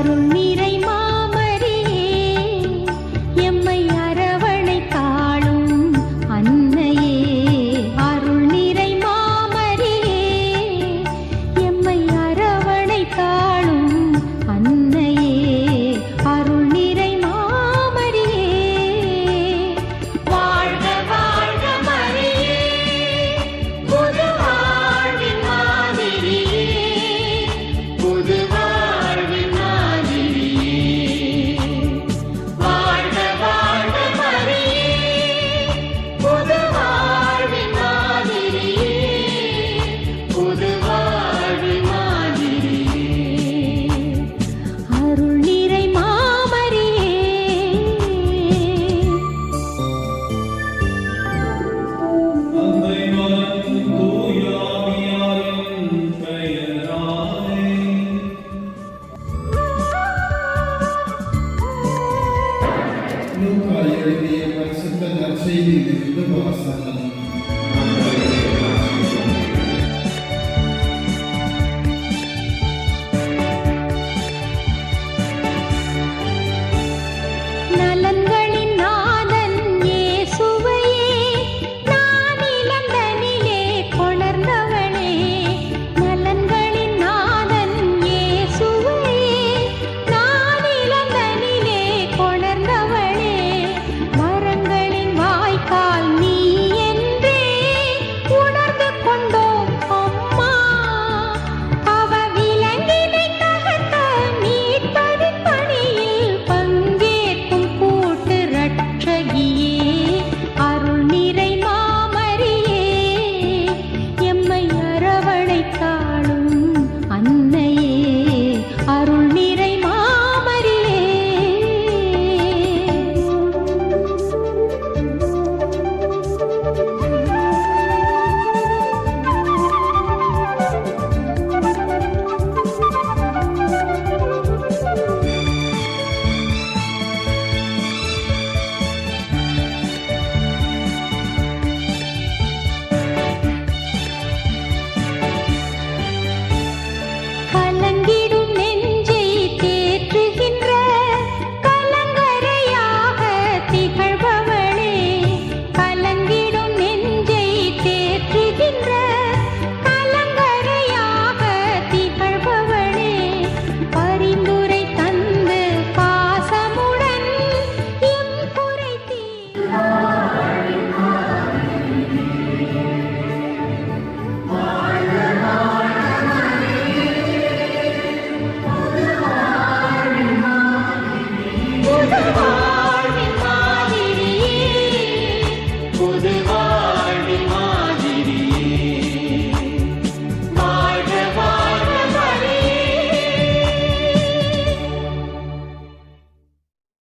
I don't need പരിശുദ്ധ നർച്ചയിൽ നിന്ന് വാസനം